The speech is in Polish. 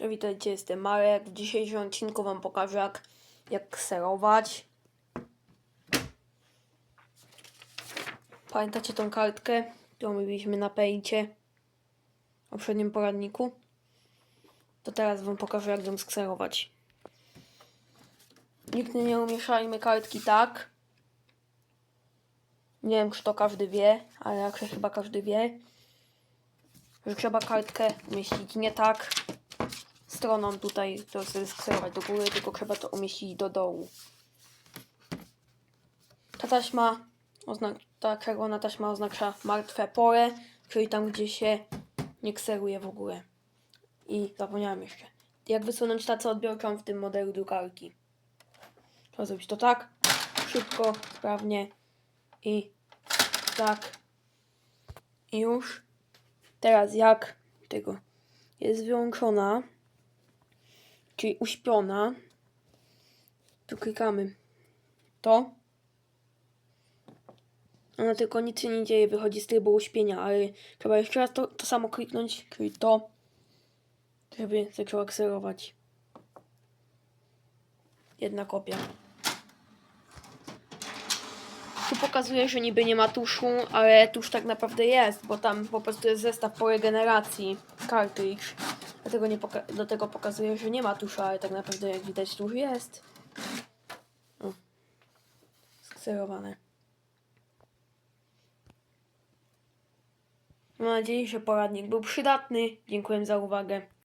To witajcie, jestem Marek. W dzisiejszym odcinku Wam pokażę jak, jak kserować. Pamiętacie tą kartkę, którą mieliśmy na pejcie w poprzednim poradniku? To teraz Wam pokażę jak ją skserować. Nigdy nie umieszajmy kartki tak. Nie wiem, czy to każdy wie, ale się chyba każdy wie, że trzeba kartkę umieścić nie tak stroną tutaj, to skserować do góry, tylko trzeba to umieścić do dołu. Ta taśma, ta czerwona taśma oznacza martwe pole, czyli tam, gdzie się nie kseruje w ogóle. I zapomniałem jeszcze, jak wysunąć tacę odbiorczą w tym modelu drukarki. Trzeba zrobić to tak, szybko, sprawnie i tak. I już. Teraz jak tego jest wyłączona, czyli uśpiona, to klikamy to. Ona tylko nic się nie dzieje, wychodzi z trybu uśpienia, ale trzeba jeszcze raz to, to samo kliknąć, czyli to, żeby zaczęła kserować. Jedna kopia. Tu pokazuje, że niby nie ma tuszu, ale tusz tak naprawdę jest, bo tam po prostu jest zestaw po regeneracji cartridge. Dlatego, nie poka- dlatego pokazuje, że nie ma tusza, ale tak naprawdę jak widać tusz jest. O. Skserowane. Mam nadzieję, że poradnik był przydatny. Dziękuję za uwagę.